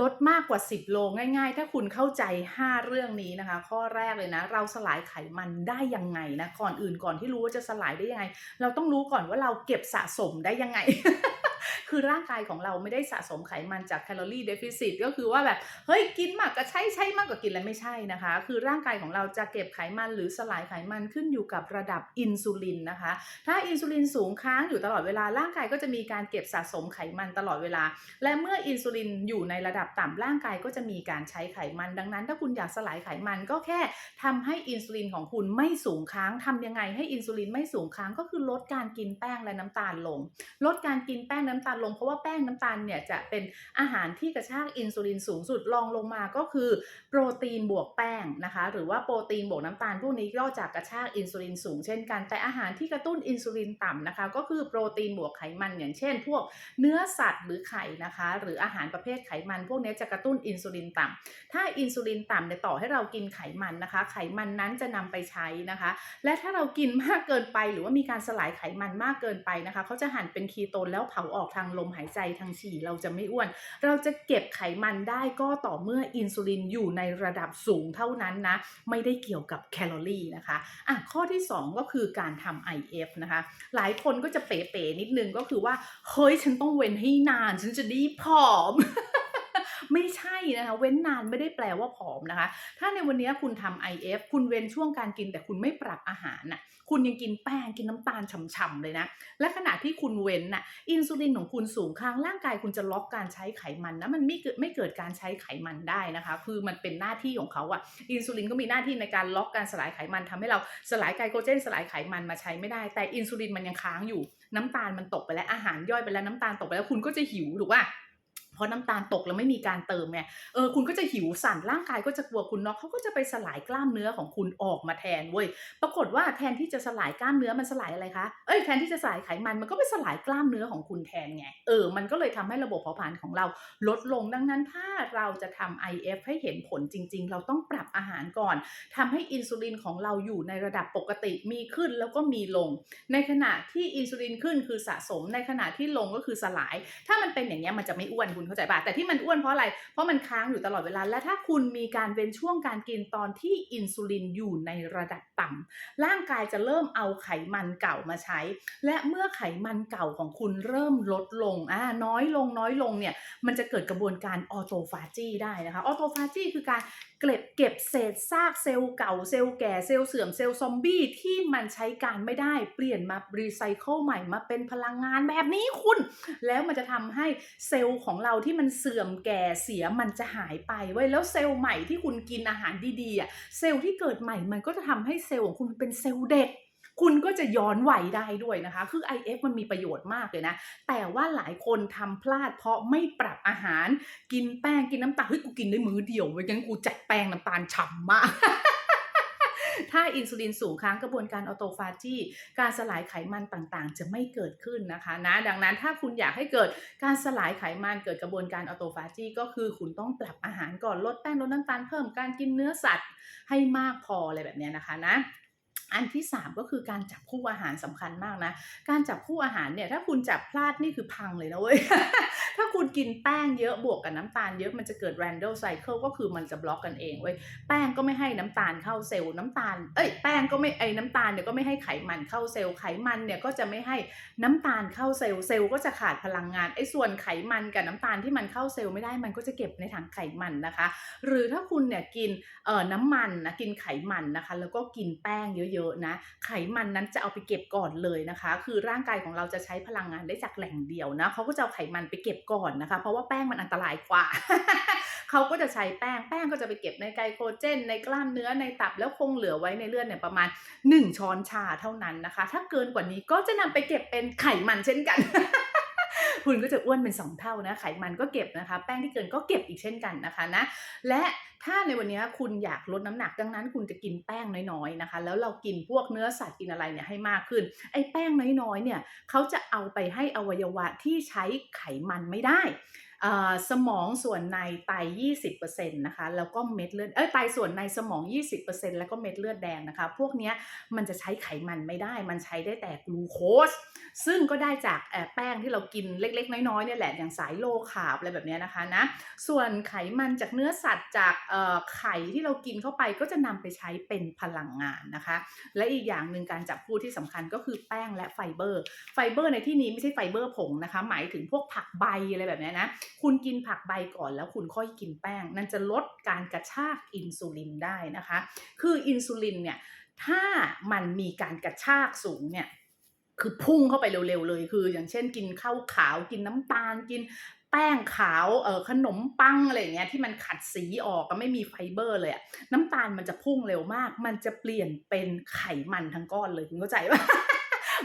ลดมากกว่า 10 โลง่ายๆ ถ้าคุณเข้าใจ 5 เรื่องนี้นะคะ ข้อแรกเลยนะ เราสลายไขมันได้ยังไงนะ ก่อนอื่นก่อนที่รู้ว่าจะสลายได้ยังไง เราต้องรู้ก่อนว่าเราเก็บสะสมได้ยังไง คือร่างกายของเราไม่ได้สะสมไขมันจากแคลอรี่เดฟิซิตก็คือว่าแบบ เฮ้ย กินมากก็ใช่ใช่มากกว่ากินแล้วไม่ใช่นะคะ คือร่างกายของเราจะเก็บไขมันหรือสลายไขมันขึ้นอยู่กับระดับอินซูลินนะคะ ถ้าอินซูลินสูงค้างอยู่ตลอดเวลาร่างกายก็จะมีการเก็บสะสมไขมันตลอดเวลา และเมื่ออินซูลินอยู่ในระดับต่ำร่างกายก็จะมีการใช้ไขมัน ดังนั้น ถ้าคุณอยากสลายไขมันก็แค่ทำให้อินซูลินของคุณไม่สูงค้างทำยังไงให้อินซูลินไม่สูงค้างก็คือลดการกินแป้งและน้ำตาลลง ลดการกินแป้งน้ำตาลลงเพราะว่าแป้งน้ำตาลเนี่ยจะเป็นอาหารที่กระชากอินซูลินสูงสุดรองลงมาก็คือโปรตีนบวกแป้งนะคะ หรือว่าโปรตีนบวกน้ำตาล พวกนี้ก็จะกระชากอินซูลินสูงเช่นกัน แต่อาหารที่กระตุ้นอินซูลินต่ำนะคะ ก็คือโปรตีนบวกไขมันอย่างเช่น พวกเนื้อสัตว์หรือไข่นะคะ หรืออาหารประเภทไขมัน พวกนี้จะกระตุ้นอินซูลินต่ำถ้าอินซูลินต่ำเนี่ยต่อให้เรากินไขมันนะคะ ไขมันนั้นจะนำไปใช้นะคะ และถ้าเรากินมากเกินไปหรือว่ามีการสลายไขมันมากเกินไปนะคะเขาจะหั่นเป็นคีโตนแล้วเผาออกออกทางลมหายใจทางฉี่เราจะไม่อ้วน เราจะเก็บไขมันได้ก็ต่อเมื่ออินซูลินอยู่ในระดับสูงเท่านั้นนะ ไม่ได้เกี่ยวกับแคลอรี่นะคะอะข้อที่ 2 ก็คือการทำ IF นะคะ หลายคนก็จะเป๋ๆนิดนึงก็คือว่า เฮ้ยฉันต้องเว้นให้นาน ฉันจะได้ผอม ไม่ใช่นะคะ เว้นนานไม่ได้แปลว่าผอมนะคะ ถ้าในวันนี้คุณทำ IF คุณเว้นช่วงการกินแต่คุณไม่ปรับอาหารน่ะคุณยังกินแป้งกินน้ำตาลฉ่ำๆเลยนะ และขณะที่คุณเว้นน่ะอินซูลินของคุณสูงค้างร่างกายคุณจะล็อกการใช้ไขมันนะมันไม่เกิดไม่เกิดการใช้ไขมันได้นะคะ คือมันเป็นหน้าที่ของเขาอะอินซูลินก็มีหน้าที่ในการล็อกการสลายไขมันทำให้เราสลายไกลโคเจนสลายไขมันมาใช้ไม่ได้ แต่อินซูลินมันยังค้างอยู่น้ำตาลมันตกไปแล้วอาหารย่อยไปแล้วน้ำตาลตกไปแล้วคุณก็จะหิวถูกป่ะ เพราะน้ำตาลตกแล้วไม่มีการเติมไงเออคุณก็จะหิวสั่นร่างกายก็จะกลัวคุณเน็อกเขาก็จะไปสลายกล้ามเนื้อของคุณออกมาแทนเว้ยปรากฏว่าแทนที่จะสลายกล้ามเนื้อมันสลายอะไรคะเอ้ยแทนที่จะสลายไขมันมันก็ไปสลายกล้ามเนื้อของคุณแทนไงเออมันก็เลยทำให้ระบบเผาผลาญของเราลดลงดังนั้นถ้าเราจะทำ IF ให้เห็นผลจริง ๆ เราต้องปรับอาหารก่อนทำให้อินซูลินของเราอยู่ในระดับปกติมีขึ้นแล้วก็มีลง ในขณะที่อินซูลินขึ้นคือสะสมในขณะที่ลงก็คือสลาย ถ้ามันเป็นอย่างนี้ยมันจะไม่อ้วนคุณเข้าใจป่ะแต่ที่มันอ้วนเพราะอะไร เพราะมันค้างอยู่ตลอดเวลา และถ้าคุณมีการเว้นช่วงการกินตอนที่อินซูลินอยู่ในระดับต่ำร่างกายจะเริ่มเอาไขมันเก่ามาใช้ และเมื่อไขมันเก่าของคุณเริ่มลดลงอ่าน้อยลงน้อยลงเนี่ยมันจะเกิดกระบวนการออโตฟาจีได้นะคะออโตฟาจีคือการเก็บเก็บเศษซากเซลล์เก่าเซลล์แก่เซลล์เสื่อมเซลล์ซอมบี้ที่มันใช้การไม่ได้เปลี่ยนมารีไซเคิลใหม่มาเป็นพลังงานแบบนี้คุณ แล้วมันจะทำให้เซลล์ของเราที่มันเสื่อมแก่เสียมันจะหายไปไว้แล้วเซลล์ใหม่ที่คุณกินอาหารดีๆอะเซลล์ที่เกิดใหม่มันก็จะทำให้เซลล์ของคุณเป็นเซลล์เด็กคุณก็จะย้อนวัยได้ด้วยนะคะ คือ IF มันมีประโยชน์มากเลยนะ แต่ว่าหลายคนทำพลาดเพราะไม่ปรับอาหาร กินแป้งกินน้ำตาล เฮ้ย กูกินได้มื้อเดียวเว้ยงั้นกูจัดแป้งน้ำตาลฉ่ำมาก ถ้าอินซูลินสูงค้างกระบวนการออโตฟาจีการสลายไขมันต่างๆ จะไม่เกิดขึ้นนะคะนะดังนั้นถ้าคุณอยากให้เกิดการสลายไขมันเกิดกระบวนการออโตฟาจีก็คือคุณต้องปรับอาหารก่อนลดแป้งลดน้ำตาลเพิ่มการกินเนื้อสัตว์ให้มากพออะไรแบบเนี้ยนะคะนะอันที่ 3 ก็คือการจับคู่อาหารสำคัญมากนะ การจับคู่อาหารเนี่ยถ้าคุณจับพลาดนี่คือพังเลยนะเว้ย ถ้าคุณกินแป้งเยอะบวกกับน้ำตาลเยอะมันจะเกิด random cycle ก็คือมันจะบล็อกกันเองเว้ยแป้งก็ไม่ให้น้ำตาลเข้าเซลล์น้ำตาลเอ้ยแป้งก็ไม่ไอ้น้ำตาลเนี่ยก็ไม่ให้ไขมันเข้าเซลล์ไขมันเนี่ยก็จะไม่ให้น้ำตาลเข้าเซลล์เซลล์ก็จะขาดพลังงานไอ้ส่วนไขมันกับน้ำตาลที่มันเข้าเซลล์ไม่ได้มันก็จะเก็บในถังไขมันนะคะ หรือถ้าคุณเนี่ยกินเอ่อน้ำมันนะกินไขมันนะคะ แล้วก็กินแป้งเยอะๆนะ ไขมันนั้นจะเอาไปเก็บก่อนเลยนะคะ คือร่างกายของเราจะใช้พลังงานได้จากแหล่งเดียวนะเขาก็จะเอาไขมันไปเก็บก่อนนะคะ เพราะว่าแป้งมันอันตรายกว่า เขาก็จะใช้แป้งแป้งก็จะไปเก็บในไกลโคเจน ในกล้ามเนื้อในตับแล้วคงเหลือไว้ในเลือดเนี่ยประมาณ 1 ช้อนชาเท่านั้นนะคะ ถ้าเกินกว่านี้ก็จะนำไปเก็บเป็นไขมันเช่นกัน คุณก็จะอ้วนเป็นสองเท่านะไขมันก็เก็บนะคะ แป้งที่เกินก็เก็บอีกเช่นกันนะคะนะและถ้าในวันนี้คุณอยากลดน้ำหนักดังนั้น คุณจะกินแป้งน้อยๆนะคะ แล้วเรากินพวกเนื้อสัตว์กินอะไรเนี่ยให้มากขึ้น ไอ้แป้งน้อยๆเนี่ยเขาจะเอาไปให้อวัยวะที่ใช้ไขมันไม่ได้ สมองส่วนในไต 20%นะคะ แล้วก็เม็ดเลือด เอ้ย ไตส่วนในสมอง 20%แล้วก็เม็ดเลือดแดงนะคะ พวกนี้มันจะใช้ไขมันไม่ได้ มันใช้ได้แต่กลูโคส ซึ่งก็ได้จากแป้งที่เรากินเล็ก ๆ น้อยๆเนี่ยแหละ อย่างสายโลคาร์บอะไรแบบนี้นะคะนะ ส่วนไขมันจากเนื้อสัตว์จากไข่ที่เรากินเข้าไปก็จะนำไปใช้เป็นพลังงานนะคะ และอีกอย่างหนึ่งการจับคู่ที่สำคัญก็คือแป้งและไฟเบอร์ ไฟเบอร์ในที่นี้ไม่ใช่ไฟเบอร์ผงนะคะ หมายถึงพวกผักใบอะไรแบบนี้นะคุณกินผักใบก่อนแล้วคุณค่อยกินแป้ง นั่นจะลดการกระชากอินซูลินได้นะคะ คืออินซูลินเนี่ยถ้ามันมีการกระชากสูงเนี่ยคือพุ่งเข้าไปเร็วๆเลยคือ อย่างเช่นกินข้าวขาวกินน้ำตาลกินแป้งขาวเออขนมปังอะไรเงี้ยที่มันขัดสีออกก็ไม่มีไฟเบอร์เลยน้ำตาลมันจะพุ่งเร็วมาก มันจะเปลี่ยนเป็นไขมันทั้งก้อนเลยคุณเข้าใจปะ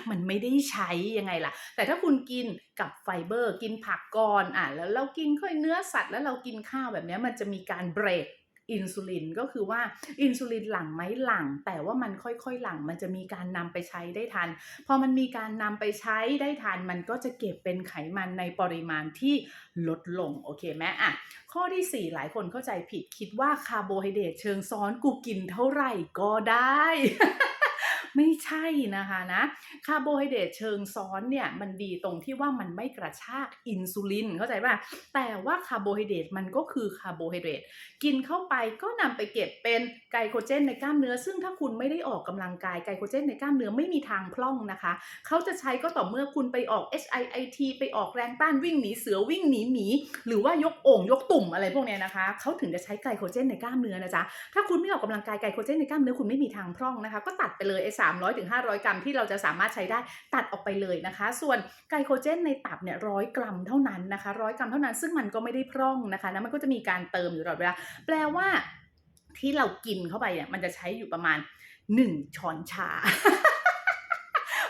มันไม่ได้ใช้ยังไงล่ะ แต่ถ้าคุณกินกับไฟเบอร์ กินผักก่อนอะแล้วเรากินค่อยเนื้อสัตว์แล้วเรากินข้าวแบบนี้มันจะมีการเบรกอินซูลินก็คือว่าอินซูลินหลั่งไหมหลั่ง แต่ว่ามันค่อยๆหลั่งมันจะมีการนำไปใช้ได้ทัน พอมันมีการนำไปใช้ได้ทัน มันก็จะเก็บเป็นไขมันในปริมาณที่ลดลงโอเคไหมอะข้อทีสี่ 4 หลายคนเข้าใจผิดคิดว่าคาร์โบไฮเดรตเชิงซ้อนกูกินเท่าไหร่ก็ได้ ไม่ใช่นะคะนะคาร์โบไฮเดรตเชิงซ้อนเนี่ยมันดีตรงที่ว่ามันไม่กระชากอินซูลินเข้าใจป่ะแต่ว่าคาร์โบไฮเดรตมันก็คือคาร์โบไฮเดรตกินเข้าไปก็นำไปเก็บเป็นไกลโคเจนในกล้ามเนื้อ ซึ่งถ้าคุณไม่ได้ออกกำลังกายไกลโคเจนในกล้ามเนื้อไม่มีทางพร่องนะคะ เขาจะใช้ก็ต่อเมื่อคุณไปออก HIIT ไปออกแรงต้านวิ่งหนีเสือวิ่งหนีหมี หรือว่ายกโอ่งยกตุ่มอะไรพวกนี้นะคะ เขาถึงจะใช้ไกลโคเจนในกล้ามเนื้อนะจ๊ะถ้าคุณไม่ออกกำลังกายไกลโคเจนในกล้ามเนื้อคุณไม่มีทางพร่องนะคะ ก็ตัดไปเลยไอ้สามร้อยถึงห้าร้อยกรัมที่เราจะสามารถใช้ได้ตัดออกไปเลยนะคะ ส่วนไกลโคเจนในตับเนี่ยร้อยกรัมเท่านั้นนะคะร้อยกรัมเท่านั้นซึ่งมันก็ไม่ได้พร่องนะคะและมันก็จะมีการเติมอยู่ตลอดเวลาแปลว่าที่เรากินเข้าไปเนี่ยมันจะใช้อยู่ประมาณ 1 ช้อนชา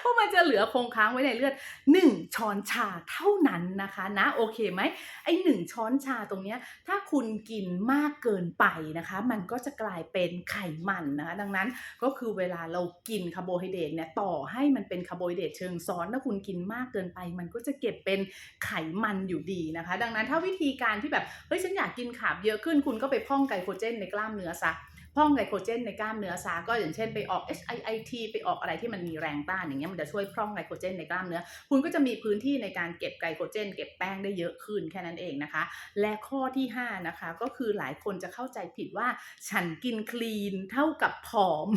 เพราะมันจะเหลือคงค้างไว้ในเลือด 1 ช้อนชาเท่านั้นนะคะนะโอเคไหมไอ้หนึ่งช้อนชาตรงเนี้ยถ้าคุณกินมากเกินไปนะคะ มันก็จะกลายเป็นไขมันนะคะดังนั้นก็คือเวลาเรากินคาร์โบไฮเดรตเนี่ยต่อให้มันเป็นคาร์โบไฮเดรตเชิงซ้อนถ้าคุณกินมากเกินไป มันก็จะเก็บเป็นไขมันอยู่ดีนะคะ ดังนั้นถ้าวิธีการที่แบบเฮ้ยฉันอยากกินขาบเยอะขึ้น คุณก็ไปพ่องไกลโคเจนในกล้ามเนื้อซะ พร่องไกลโคเจนในกล้ามเนื้อซาก็อย่างเช่นไปออก HIIT ไปออกอะไรที่มันมีแรงต้านอย่างเงี้ยมันจะช่วยพร่องไกลโคเจนในกล้ามเนื้อ คุณก็จะมีพื้นที่ในการเก็บไกลโคเจน เก็บแป้งได้เยอะขึ้นแค่นั้นเองนะคะ และข้อที่ 5 นะคะ ก็คือหลายคนจะเข้าใจผิดว่าฉันกินคลีนเท่ากับผอม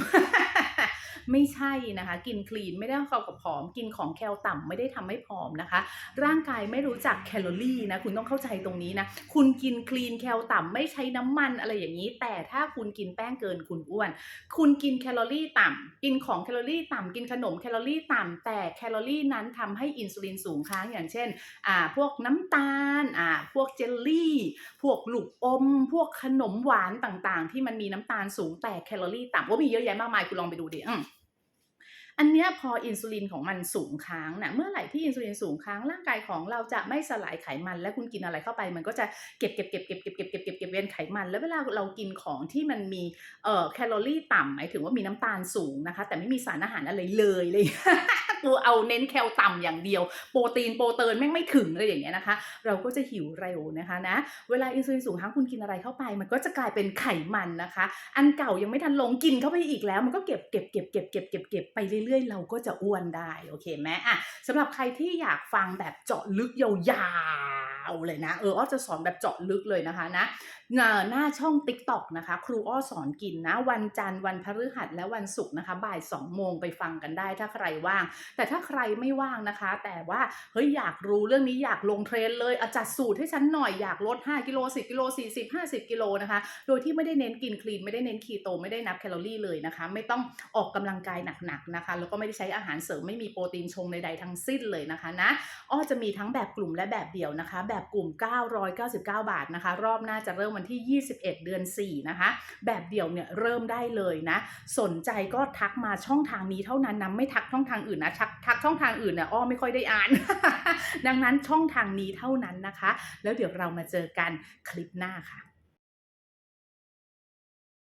ไม่ใช่นะคะ กินคลีนไม่ได้เท่ากับผอม กินของแคลต่ำไม่ได้ทำให้ผอมนะคะ ร่างกายไม่รู้จักแคลอรี่นะคุณต้องเข้าใจตรงนี้นะคุณกินคลีนแคลต่ำไม่ใช้น้ำมันอะไรอย่างนี้ แต่ถ้าคุณกินแป้งเกินคุณอ้วน คุณกินแคลอรี่ต่ำกินของแคลอรี่ต่ำกินขนมแคลอรี่ต่ำแต่แคลอรี่นั้นทำให้อินซูลินสูงค้างอย่างเช่นอ่าพวกน้ำตาลอ่าพวกเจลลี่ พวกลูกอม พวกขนมหวานต่างๆ ที่มันมีน้ำตาลสูงแต่แคลอรี่ต่ำว่ามีเยอะแยะมากมายคุณลองไปดูดิอืมอันเนี้ยพออินซูลินของมันสูงค้างนะเมื่อไหร่ที่อินซูลินสูงค้างร่างกายของเราจะไม่สลายไขมัน และคุณกินอะไรเข้าไป มันก็จะเก็บเก็บเก็บเก็บเก็บเก็บเก็บเก็บเก็บเวียนไขมัน แล้วเวลาเรากินของที่มันมีเอ่อแคลอรี่ต่ำหมายถึงว่ามีน้ำตาลสูงนะคะ แต่ไม่มีสารอาหารอะไรเลยเลย ปูเอาเน้นแคลต่ำอย่างเดียว โปรตีนโปรเตินแม่งไม่ถึงอะไรอย่างเงี้ยนะคะ เราก็จะหิวเร็วนะคะนะ เวลาอินซูลินสูงถ้างคุณกินอะไรเข้าไป มันก็จะกลายเป็นไขมันนะคะ อันเก่ายังไม่ทันลงกินเข้าไปอีกแล้ว มันก็เก็บเก็บเก็บเก็บเก็บเก็บเก็บไปเรื่อยๆ เราก็จะอ้วนได้โอเคไหมอะสำหรับใครที่อยากฟังแบบเจาะลึกยาว ๆเลยนะ เอออ้อจะสอนแบบเจาะลึกเลยนะคะนะหน้าช่อง Tik t o อกนะคะ ครูอ้อสอนกินนะ วันจันทร์วันพฤหัสและวันศุกร์นะคะ บ่าย2โมงไปฟังกันได้ถ้าใครว่าง แต่ถ้าใครไม่ว่างนะคะ แต่ว่าเฮ้ยอยากรู้เรื่องนี้อยากลงเทรนเลยอะจัดสูตรให้ฉันหน่อยอยากลด 5 กิโล 10 กิโล 40 50 กิโลนะคะ โดยที่ไม่ได้เน้นกินคลีนไม่ได้เน้นคีโตไม่ได้นับแคลอรี่เลยนะคะ ไม่ต้องออกกำลังกายหนักๆนะคะ แล้วก็ไม่ได้ใช้อาหารเสริมไม่มีโปรตีนชงใดๆทั้งสิ้นเลยนะคะนะอ้อจะมีทั้งแบบกลุ่มและแบบเดี่ยวนะคะแบบกลุ่ม 999 บาทนะคะ รอบหน้าจะเริ่มวันที่ 21 เดือน 4 นะคะ แบบเดี่ยวเนี่ยเริ่มได้เลยนะ สนใจก็ทักมาช่องทางนี้เท่านั้นนะไม่ทักช่องทางอื่นนะทักทักช่องทางอื่นเนี่ยอ้อไม่ค่อยได้อ่าน ดังนั้นช่องทางนี้เท่านั้นนะคะ แล้วเดี๋ยวเรามาเจอกันคลิปหน้าค่ะ